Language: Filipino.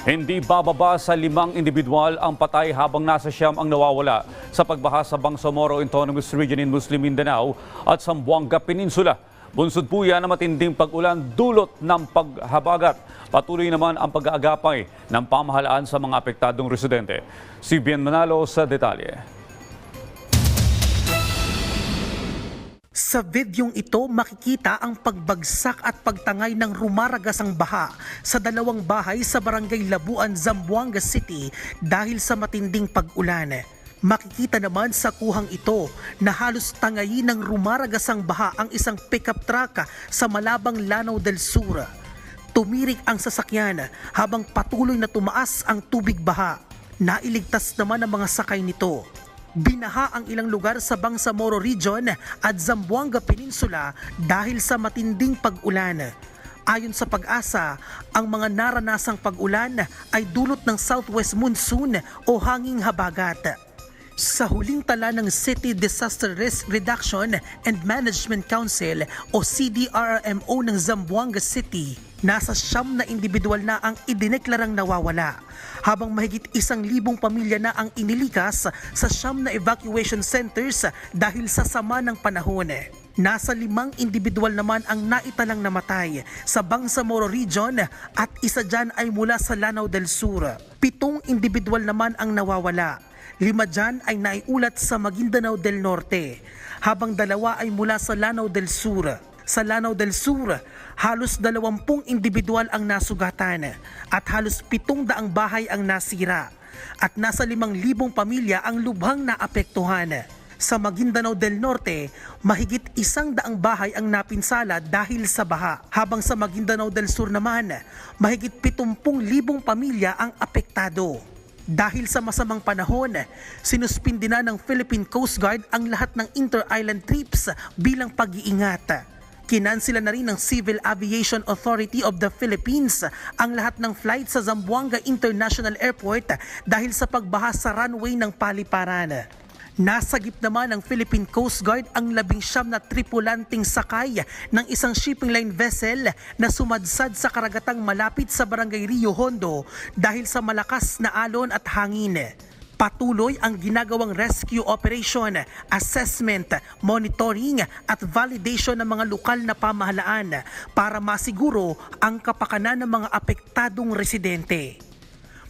Hindi bababa sa limang individual ang patay habang nasa siyam ang nawawala sa pagbaha sa Bangsamoro Autonomous Region in Muslim Mindanao at Zamboanga Peninsula. Bunsod po yan na matinding pag-ulan dulot ng paghabagat. Patuloy naman ang pag-aagapay ng pamahalaan sa mga apektadong residente. Si Bien Manalo sa detalye. Sa videong ito, makikita ang pagbagsak at pagtangay ng rumaragasang baha sa dalawang bahay sa barangay Labuan, Zamboanga City dahil sa matinding pag-ulan. Makikita naman sa kuhang ito na halos tangayin ng rumaragasang baha ang isang pickup truck sa Malabang Lanao del Sur. Tumirik ang sasakyan habang patuloy na tumaas ang tubig baha. Nailigtas naman ang mga sakay nito. Binaha ang ilang lugar sa Bangsamoro Region at Zamboanga Peninsula dahil sa matinding pag-ulan. Ayon sa pag-asa, ang mga naranasang pag-ulan ay dulot ng southwest monsoon o hanging habagat. Sa huling tala ng City Disaster Risk Reduction and Management Council o CDRMO ng Zamboanga City, nasa siyam na individual na ang idineklarang nawawala, habang mahigit isang libong pamilya na ang inilikas sa siyam na evacuation centers dahil sa sama ng panahon. Nasa limang individual naman ang naitalang namatay sa Bangsamoro Region at isa dyan ay mula sa Lanao del Sur. Pitong individual naman ang nawawala. Lima dyan ay naiulat sa Maguindanao del Norte, habang dalawa ay mula sa Lanao del Sur. Sa Lanao del Sur, halos dalawampung individual ang nasugatan at halos pitong daang bahay ang nasira at nasa limang libong pamilya ang lubhang naapektuhan. Sa Maguindanao del Norte, mahigit isang daang bahay ang napinsala dahil sa baha. Habang sa Maguindanao del Sur naman, mahigit pitumpung libong pamilya ang apektado. Dahil sa masamang panahon, sinuspindi na ng Philippine Coast Guard ang lahat ng inter-island trips bilang pag-iingat. Kinansila na rin ng Civil Aviation Authority of the Philippines ang lahat ng flight sa Zamboanga International Airport dahil sa pagbaha sa runway ng paliparan. Nasagip naman ng Philippine Coast Guard ang labing siyam na tripulanting sakay ng isang shipping line vessel na sumadsad sa karagatang malapit sa barangay Rio Hondo dahil sa malakas na alon at hangin. Patuloy ang ginagawang rescue operation, assessment, monitoring at validation ng mga lokal na pamahalaan para masiguro ang kapakanan ng mga apektadong residente.